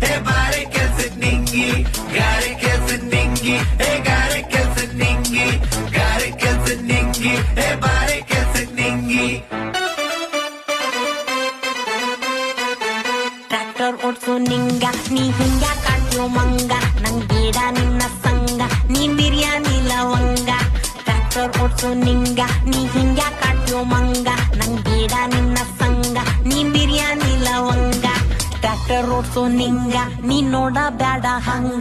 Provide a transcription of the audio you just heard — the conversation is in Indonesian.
eh gets it dingy, gotta eh it dingy, hey gotta eh it dingy, gotta get it dingy, everybody gets. Tractor orso ninga, ni hinga kanyo manga, nang gira ni nasanga, ni biryani lawanga. Tractor orso ninga, ni hinga manga, nang gira ni biryani ಲವಂಗ tractor odds ನಿಂಗ ನೀ ನೋಡ ಬ್ಯಾಡ ಹಂಗ